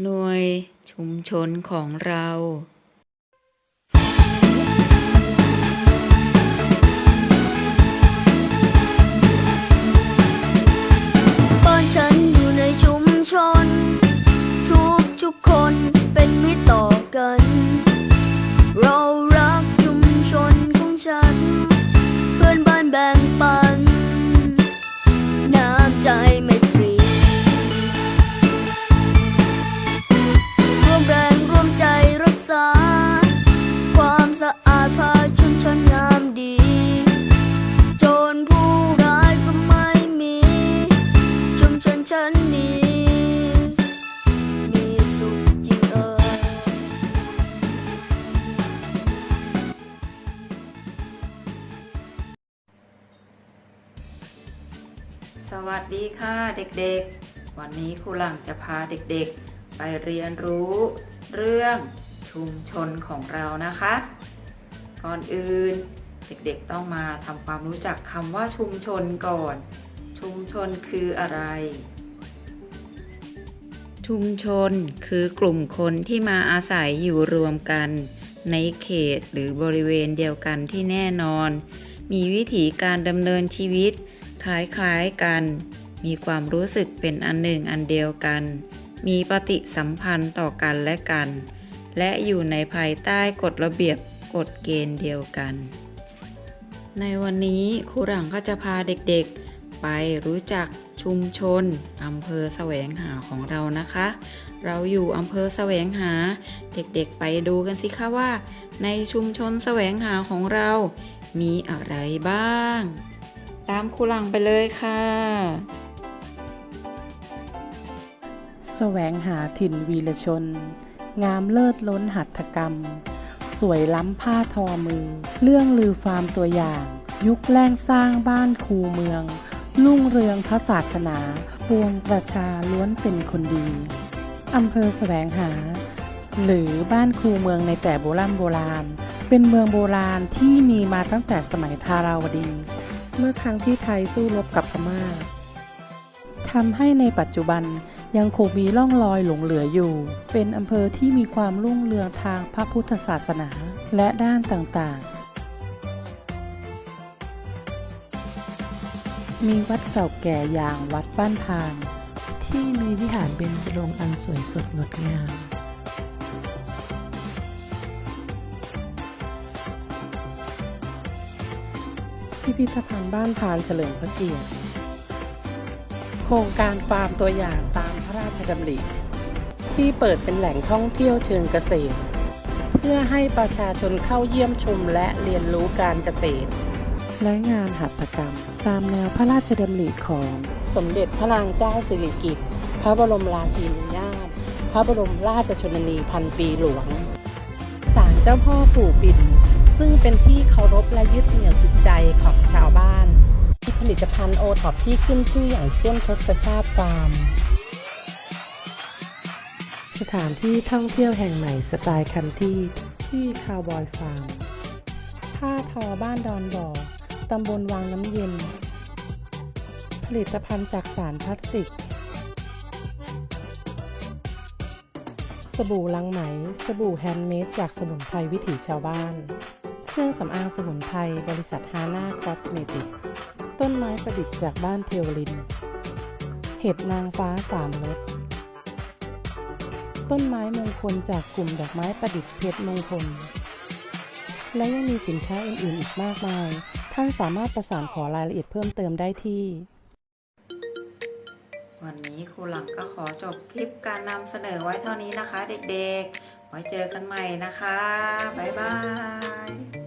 หน่วยชุมชนของเราบ้านฉันอยู่ในชุมชน ทุกทุกๆคน สวัสดีค่ะเด็กๆ วันนี้ครูหลังจะพาเด็กๆ ไปเรียนรู้เรื่องชุมชนของเรานะคะ ก่อนอื่นเด็กๆต้องมาทำความรู้จักคำว่าชุมชนก่อน ชุมชนคืออะไร ชุมชนคือกลุ่มคนที่มาอาศัยอยู่รวมกัน ในเขตหรือบริเวณเดียวกันที่แน่นอน มีวิถีการดำเนินชีวิต คล้ายๆกัน มีความรู้สึกเป็นอันหนึ่งอันเดียวกัน มีปฏิสัมพันธ์ต่อกันและกัน และอยู่ในภายใต้กฎระเบียบกฎเกณฑ์เดียวกัน ในวันนี้ครูหลังก็จะพาเด็กๆ ไปรู้จักชุมชนอำเภอแสวงหาของเรานะคะ เราอยู่อำเภอแสวงหา เด็กๆไปดูกันสิคะว่า ในชุมชนแสวงหาของเรา มีอะไรบ้างามครูหลังไปเลยค่ะแสวงหาถิ่นวีรชน งามเลิศล้นหัตถกรรม สวยล้ำผ้าทอมือ เรื่องลือฟาร์มตัวอย่าง ยุคแรงสร้างบ้านคูเมือง ลุ่งเรืองพระศาสนา ปวงประชาล้วนเป็นคนดีอำเภอแสวงหา หรือบ้านคูเมืองในแต่โบราณโบราณ เป็นเมืองโบราณที่มีมาตั้งแต่สมัยทาราวดี เมื่อครั้งที่ไทยสู้รบกับพม่าทำให้ในปัจจุบันยังคงมีร่องรอยหลงเหลืออยู่ เป็นอำเภอที่มีความรุ่งเรืองทางพระพุทธศาสนาและด้านต่างๆ มีวัดเก่าแก่อย่างวัดบ้านพาน ที่มีวิหารเบญจรงค์อันสวยสดงดงาม พิพิธภัณฑ์บ้านพานเฉลิมพระเกียรติ โครงการฟาร์มตัวอย่างตามพระราชดำริ ที่เปิดเป็นแหล่งท่องเที่ยวเชิงเกษตร เพื่อให้ประชาชนเข้าเยี่ยมชมและเรียนรู้การเกษตร และงานหัตถกรรม ตามแนวพระราชดำริของ สมเด็จพระนางเจ้าสิริกิติ์พระบรมราชินีนาถพระบรมราชชนนีพันปีหลวงศาลเจ้าพ่อปู่ปิ่น ซึ่งเป็นที่เคารพและยึดเหนี่ยวจิตใจของชาวบ้านผลิตภัณฑ์โอท็อปที่ขึ้นชื่ออย่างเช่นทศชาติฟาร์ม สถานที่ท่องเที่ยวแห่งใหม่สไตล์คันที่ที่คาวบอยฟาร์มผ้าทอบ้านดอนบ่อตำบลวังน้ำเย็น ผลิตภัณฑ์จากสารพลาสติก สบู่ลังไหม สบู่แฮนด์เมดจากสมุนไพรวิถีชาวบ้าน เครื่องสำอางสมุนไพรบริษัทฮาน่าคอสเมติก ต้นไม้ประดิษฐ์จากบ้านเทวลิน เห็ดนางฟ้าสามรส ต้นไม้มงคลจากกลุ่มดอกไม้ประดิษฐ์เพชรมงคล และยังมีสินค้าอื่นๆอีกมากมาย ท่านสามารถประสานขอรายละเอียดเพิ่มเติมได้ที่วันนี้ครูหลังก็ขอจบคลิปการนำเสนอไว้เท่านี้นะคะเด็กๆ ไว้เจอกันใหม่นะคะ บ๊ายบาย